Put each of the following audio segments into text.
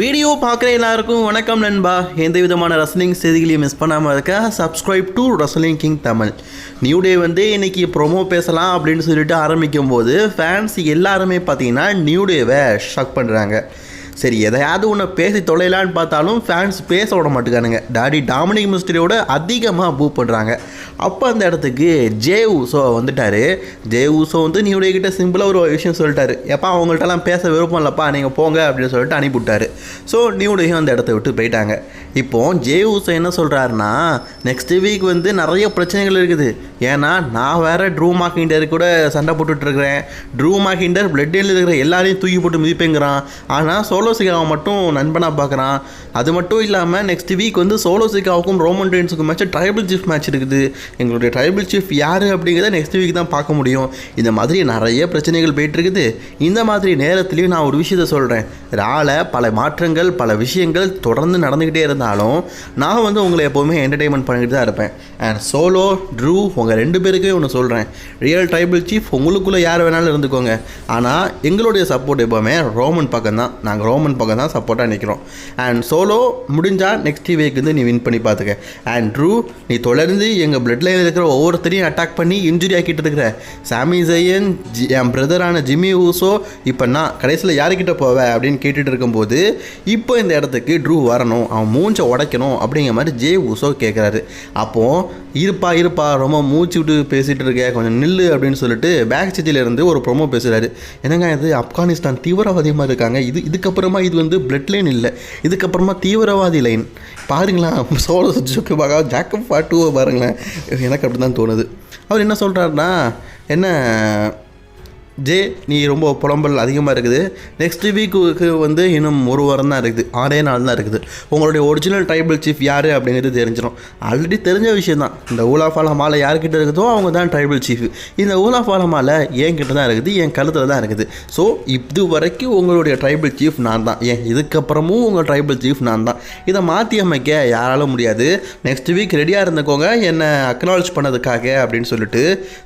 Video பார்க்குற எல்லாருக்கும் வணக்கம் நண்பா. எந்த விதமான ரசலிங் செய்திகளையும் மிஸ் பண்ணாமல் இருக்க subscribe to wrestling king Tamil New Day வந்து இன்றைக்கி ப்ரொமோ பேசலாம் அப்படின்னு சொல்லிட்டு ஆரம்பிக்கும் போது ஃபேன்ஸ் எல்லாருமே பார்த்தீங்கன்னா நியூ டேவை ஷக் பண்ணுறாங்க சரி எதையாவது ஒன்று பேசி தொலைலான்னு பார்த்தாலும் ஃபேன்ஸ் பேச விட மாட்டேங்கானுங்க டாடி டாமினிக் மிஸ்டரியோட அதிகமாக பூ பண்ணுறாங்க அப்போ அந்த இடத்துக்கு ஜே ஊசோ வந்துட்டார். ஜே ஊசோ வந்து நியூ உடைய கிட்ட சிம்பிளாக ஒரு விஷயம் சொல்லிட்டாரு. எப்பா அவங்கள்ட்டலாம் பேச விருப்பம் இல்லைப்பா நீங்கள் போங்க அப்படின்னு சொல்லிட்டு அனுப்பிவிட்டாரு. ஸோ நியூ டேயும் அந்த இடத்த விட்டு போயிட்டாங்க. இப்போ ஜே ஊசோ என்ன சொல்கிறாருன்னா நெக்ஸ்ட் வீக் வந்து நிறைய பிரச்சனைகள் இருக்குது. ஏன்னா நான் வேற ட்ரூ மாக்கிண்டர் கூட சண்டை போட்டுட்ருக்கிறேன் ட்ரூ மாக்கிண்டர் பிளட்டில் இருக்கிற எல்லாரையும் தூக்கி போட்டு மிதிப்பேங்கிறான். ஆனால் சோலோ சோலோ சிகாவை மட்டும் நண்பனாக பார்க்குறான். அது மட்டும் இல்லாமல் நெக்ஸ்ட் வீக் வந்து சோலோ சிகாவுக்கும் ரோமன் ரெயின்ஸுக்கும் மேட்ச் ட்ரைபிள் சீஃப் மேட்ச் இருக்குது. எங்களுடைய ட்ரைபிள் சீஃப் யார் அப்படிங்கிறத நெக்ஸ்ட் வீக் தான் பார்க்க முடியும். இந்த மாதிரி நிறைய பிரச்சனைகள் போயிட்டுருக்குது இந்த மாதிரி நேரத்துலையும் நான் ஒரு விஷயத்த சொல்கிறேன் ரால பல மாற்றங்கள் பல விஷயங்கள் தொடர்ந்து நடந்துக்கிட்டே இருந்தாலும் நான் வந்து உங்களை எப்போவுமே என்டர்டெயின்மெண்ட் பண்ணிட்டு தான் இருப்பேன். அண்ட் சோலோ ட்ரூ உங்கள் ரெண்டு பேருக்கே ஒன்று சொல்கிறேன் ரியல் ட்ரைபிள் சீஃப் உங்களுக்குள்ளே யார் வேணாலும் இருந்துக்கோங்க. ஆனால் எங்களுடைய சப்போர்ட் எப்போவுமே ரோமன் பக்கம் தான் நாங்கள் ரோமன் பக்கம் தான் சப்போர்ட்டாக நிற்கிறோம் அண்ட் சோலோ முடிஞ்சால் நெக்ஸ்ட் வீக் வந்து நீ வின் பண்ணி பார்த்துக்க அண்ட் ட்ரூ நீ தொடர்ந்து எங்கள் பிளட் லைனில் இருக்கிற ஒவ்வொருத்தரையும் அட்டாக் பண்ணி இன்ஜுரி ஆக்கிட்டு இருக்கிற. சாமி ஜெயன் ஜி என் பிரதரான ஜிம்மி ஊசோ இப்போ நான் கடைசியில் யாருக்கிட்ட போவேன் அப்படின்னு கேட்டுட்டு இருக்கும்போது இப்போ இந்த இடத்துக்கு ட்ரூ வரணும் அவன் மூஞ்சை உடைக்கணும் அப்படிங்கிற மாதிரி ஜே ஊசோ கேட்குறாரு அப்போது இருப்பா இருப்பா ரொம்ப மூச்சு விட்டு பேசிகிட்டு இருக்கேன் கொஞ்சம் நில்லு அப்படின்னு சொல்லிட்டு பேக் இருந்து ஒரு ப்ரொமோ பேசுகிறாரு என்னங்க இது? ஆப்கானிஸ்தான் தீவிரவாதியமாக இருக்காங்க. இது இதுக்கப்புறமா இது வந்து பிளட் லைன் இல்லை. இதுக்கப்புறமா தீவிரவாதி லைன் பாருங்களேன் சோழ பார்க்க ஜாக்கப் பாட்டுவோ பாருங்களேன். எனக்கு அப்படி தான் தோணுது. அவர் என்ன சொல்கிறாருன்னா என்ன ஜே நீ ரொம்ப புலம்பல் அதிகமாக இருக்குது. நெக்ஸ்ட் வீக்குக்கு வந்து இன்னும் ஒரு வாரம் தான் இருக்குது. ஆறே நாள் தான் இருக்குது. உங்களுடைய ஒரிஜினல் ட்ரைபல் சீஃப் யார் அப்படிங்கிறது தெரிஞ்சிடும் ஆல்ரெடி தெரிஞ்ச விஷயம் தான் இந்த ஊலாஃபால மாலை யார்கிட்ட இருக்குதோ அவங்க தான் ட்ரைபல் சீஃப் இந்த ஊலாஃபால மாலை என் கிட்ட தான் இருக்குது. என் கழுத்தில் தான் இருக்குது. ஸோ இது வரைக்கும் உங்களுடைய ட்ரைபல் சீஃப் நான் தான். ஏன் இதுக்கப்புறமும் உங்கள் ட்ரைபல் சீஃப் நான் தான். இதை மாற்றி அமைக்க யாராலும் முடியாது. நெக்ஸ்ட் வீக் ரெடியாக இருந்துக்கோங்க. என்னை அக்னாலஜ் பண்ணதுக்காக அப்படின்னு சொல்லிட்டு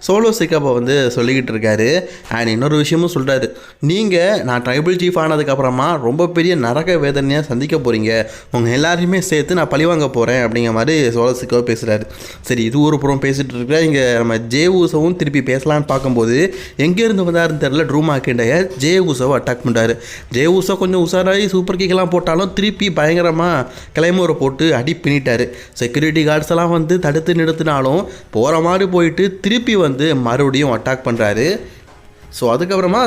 சோலோ சிக்கப்பை வந்து சொல்லிக்கிட்டு இருக்காரு. அண்ட் இன்னொரு விஷயமும் சொல்கிறாரு நீங்கள் நான் ட்ரைபிள் சீஃப் ஆனதுக்கப்புறமா ரொம்ப பெரிய நரக வேதனையாக சந்திக்க போகிறீங்க உங்கள் எல்லாரையுமே சேர்த்து நான் பழிவாங்க போகிறேன் அப்படிங்கிற மாதிரி சோழசிக்கோ பேசுகிறாரு சரி இது ஒரு புறம் பேசிகிட்டு இருக்க இங்கே நம்ம ஜே ஊசவும் திருப்பி பேசலான்னு பார்க்கும்போது எங்கேருந்து வந்தாருன்னு தெரில ட்ரூ மார்க்கெண்டைய ஜே ஊசவை அட்டாக் பண்ணுறாரு ஜே ஊசோ கொஞ்சம் உஷாராகி சூப்பர் கிக்கெல்லாம் போட்டாலும் திருப்பி பயங்கரமாக கிளைமோரை போட்டு அடி பின்னிட்டார். செக்யூரிட்டி கார்ட்ஸ் எல்லாம் வந்து தடுத்து நிறுத்தினாலும் போகிற மாதிரி போயிட்டு திருப்பி வந்து மறுபடியும் அட்டாக் பண்ணுறாரு ஸோ அதுக்கப்புறமா